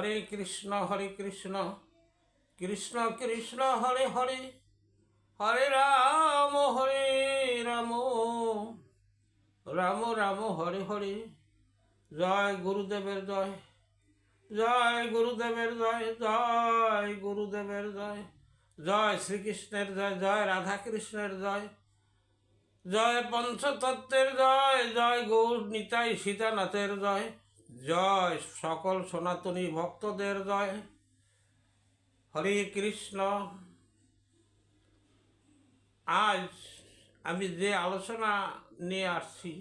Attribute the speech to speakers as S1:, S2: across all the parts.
S1: হরে কৃষ্ণ হরে কৃষ্ণ কৃষ্ণ কৃষ্ণ হরে হরে হরে রাম হরে রাম রাম রাম হরে হরে জয় গুরুদেবের জয় জয় গুরুদেবের জয় জয় গুরুদেবের জয় জয় শ্রীকৃষ্ণের জয় জয় রাধা কৃষ্ণের জয় জয় পঞ্চতত্ত্বের জয় জয় গৌর নিতাই সীতানাথের জয় জয় সকল সনাতনী ভক্তদের জয় হরে কৃষ্ণ আজ আমি যে আলোচনা নিয়ে আসছি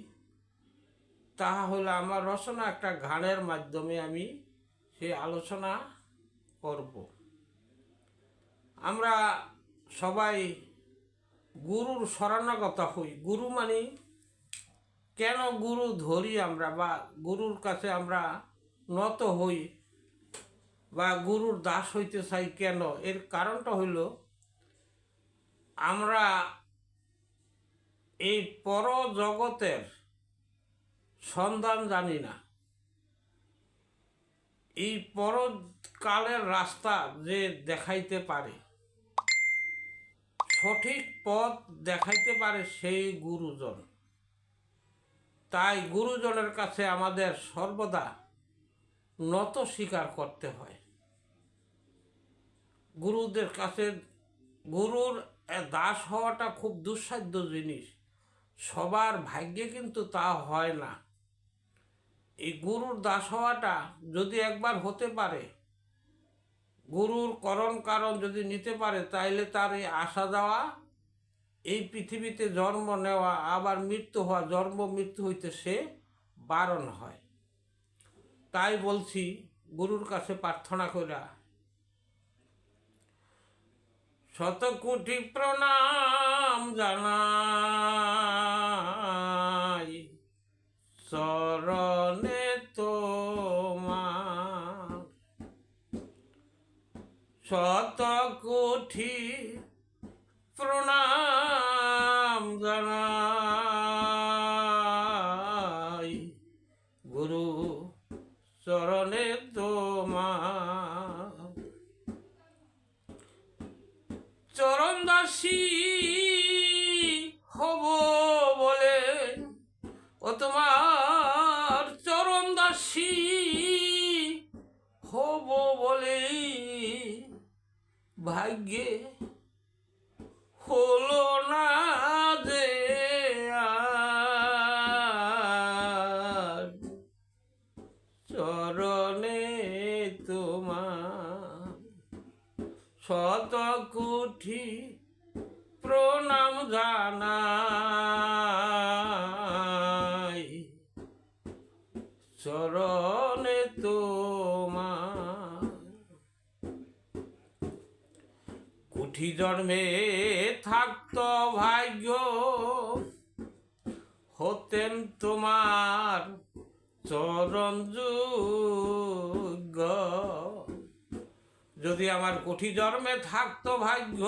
S1: তাহা হলো আমার রচনা একটা গানের মাধ্যমে আমি সেই আলোচনা করব আমরা সবাই গুরুর শরণাগত হই গুরু মানে কেন গুরু ধরি আমরা বা গুরুর কাছে আমরা নত হই বা গুরুর দাস হইতে চাই কেন এর কারণটা হইল আমরা এই পরজগতের সন্ধান জানি না এই পরকালের রাস্তা যে দেখাইতে পারে সঠিক পথ দেখাইতে পারে সেই গুরুজন তাই গুরুজনের কাছে আমাদের সর্বদা নত স্বীকার করতে হয় গুরুদের কাছে গুরুর দাস হওয়াটা খুব দুঃসাধ্য জিনিস সবার ভাগ্যে কিন্তু তা হয় না এই গুরুর দাস হওয়াটা যদি একবার হতে পারে গুরুর করণ কারণ যদি নিতে পারে তাইলে তার এই আসা যাওয়া এই পৃথিবীতে জন্ম নেওয়া আবার মৃত্যু হওয়া জন্ম মৃত্যু হইতে সে বারণ হয় তাই বলছি গুরুর কাছে প্রার্থনা করা শত কোটি প্রণাম জানাই চরণে তো শত কোটি প্রণাম জানাই গুরু চরণে তোমার চরণ দাসী হব বলে ও তোমার চরণে তোমার কুঠি জন্মে থাকত ভাগ্য হতেন তোমার চরণ যদি আমার কুঠি জন্মে থাকতো ভাগ্য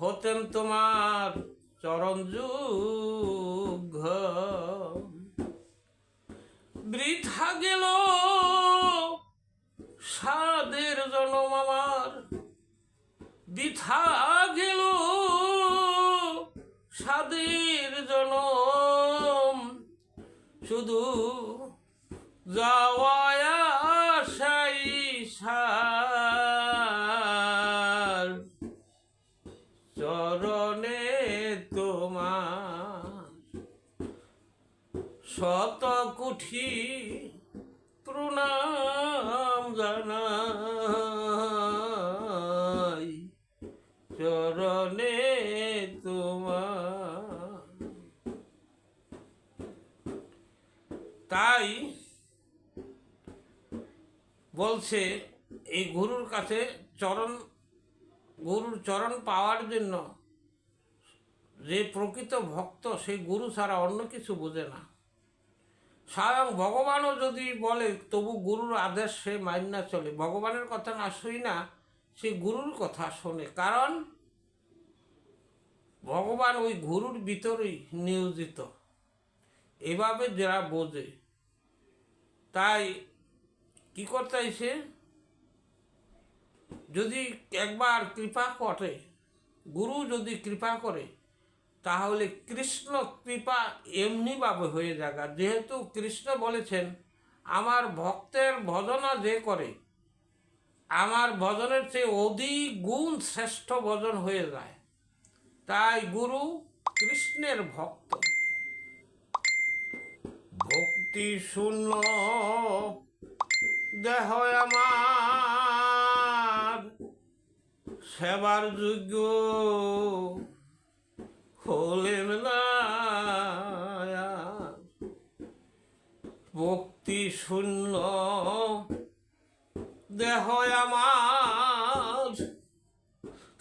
S1: হতেন তোমার চরণ যোগ্য বৃথা গেল সাদের জনম আমার বৃথা গেল সাদের জনম শুধু যাওয়ায় আশাই সার চরণে তোমার শত কুঠি প্রণাম জানাই চরণে তোমার তাই বলছে এই গুরুর কাছে চরণ গুরুর চরণ পাওয়ার জন্য যে প্রকৃত ভক্ত সেই গুরু ছাড়া অন্য কিছু বোঝে না স্বয়ং ভগবানও যদি বলে তবু গুরুর আদেশ সে মাইন না চলে ভগবানের কথা না শুই না সে গুরুর কথা শোনে কারণ ভগবান ওই গুরুর ভিতরেই নিয়োজিত এভাবে যারা বোঝে তাই কি করতে সে যদি একবার কৃপা করে গুরু যদি কৃপা করে তাহলে কৃষ্ণ কৃপা এমনিভাবে হয়ে যাগা যেহেতু কৃষ্ণ বলেছেন আমার ভক্তের ভজনা যে করে আমার ভজনের চেয়ে অধিক গুণ শ্রেষ্ঠ ভজন হয়ে যায় তাই গুরু কৃষ্ণের ভক্ত ভক্তি শূন্য দেহ আমার সেবার যোগ্য হলেন না ভক্তি শূন্য দেহ আমার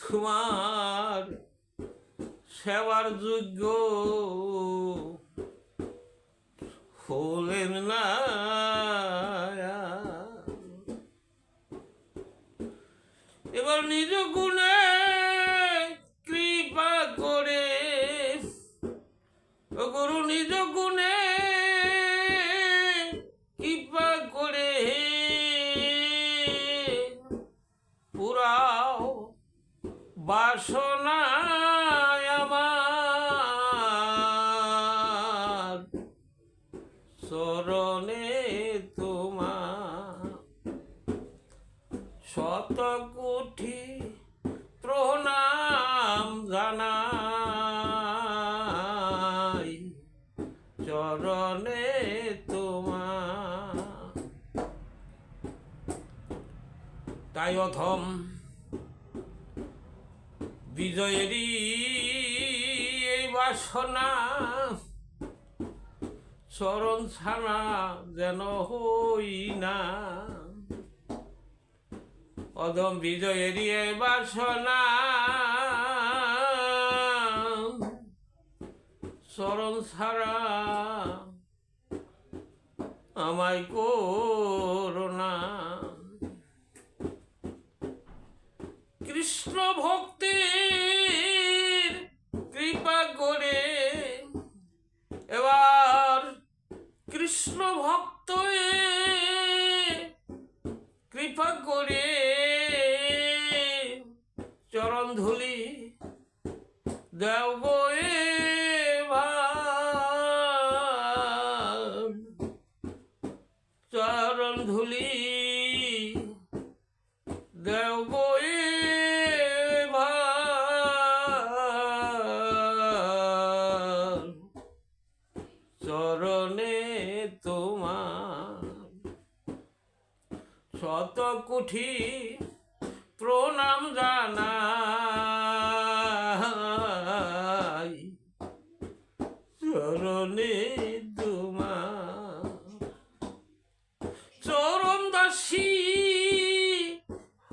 S1: তোমার সেবার যোগ্য হলেন না এবার নিজ গুণে কোটি প্রণাম জানাই চরণে তোমার তাই অথম বিজয়েরই এই বাসনা চরণ ছাড়া যেন হই না অদম বিজয়ের বাসনা চরণ ছাড়া আমায় করোনা কৃষ্ণ ভক্তির কৃপা করে এবার কৃষ্ণ ভক্তের কৃপা করে চরণ ধুলি দেব চরণ ধুলি দেব চরণে তোমার শত কুঠি প্রণাম জানাই চরণে তোমা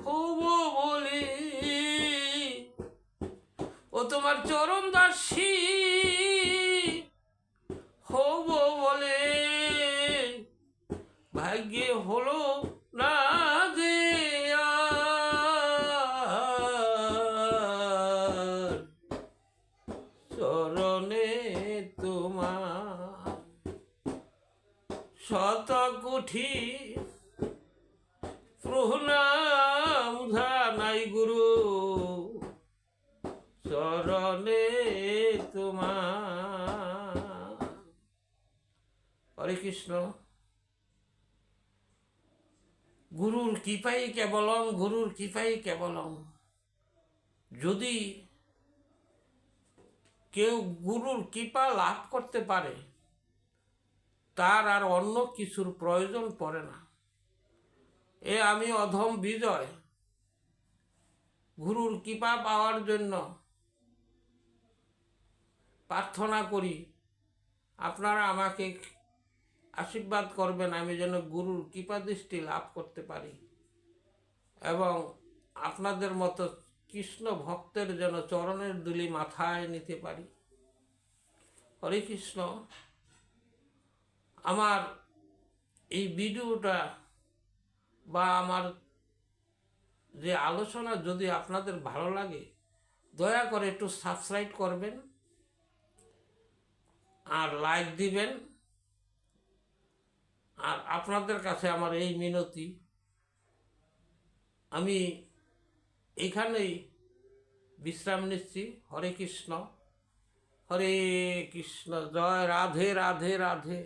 S1: হব বলে ও তোমার চরণ উঠি প্রহনা উধা নাই গুরু চরণে তোমার হরে কৃষ্ণ গুরুর কৃপাই কেবলং গুরুর কৃপাই কেবলং যদি কেউ গুরুর কৃপা লাভ করতে পারে তার আর অন্য কিছুর প্রয়োজন পড়ে না এ আমি অধম বিজয় গুরুর কৃপা পাওয়ার জন্য প্রার্থনা করি আপনারা আমাকে আশীর্বাদ করবেন আমি যেন গুরুর কৃপা দৃষ্টি লাভ করতে পারি এবং আপনাদের মতো কৃষ্ণ ভক্তের যেন চরণের দুলি মাথায় নিতে পারি হরে কৃষ্ণ আমার এই ভিডিওটা বা আমার যে আলোচনা যদি আপনাদের ভালো লাগে দয়া করে একটু সাবস্ক্রাইব করবেন আর লাইক দিবেন আর আপনাদের কাছে আমার এই মিনতি আমি এখানেই বিশ্রাম নিচ্ছি হরে কৃষ্ণ হরে কৃষ্ণ জয় রাধে রাধে রাধে